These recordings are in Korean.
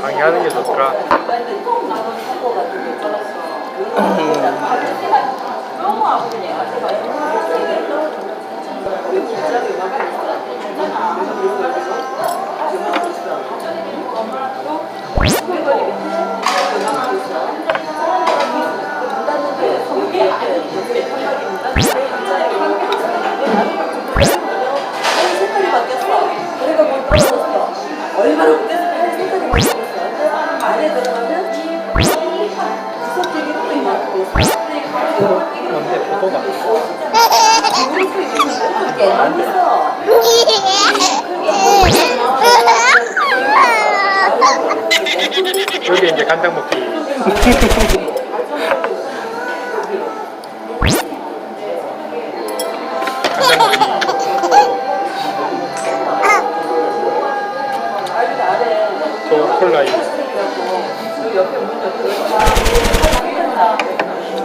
강의하는 게 좋더라. 근데. 여기 이제 간장 먹기. 간장 먹기. 저 콜라 이 よろしくお願いします。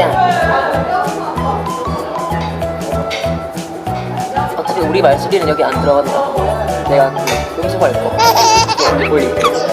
짠. 어차피 우리 말소리는 여기 안 들어간다. 내가 그 음소할 거. 올릴게.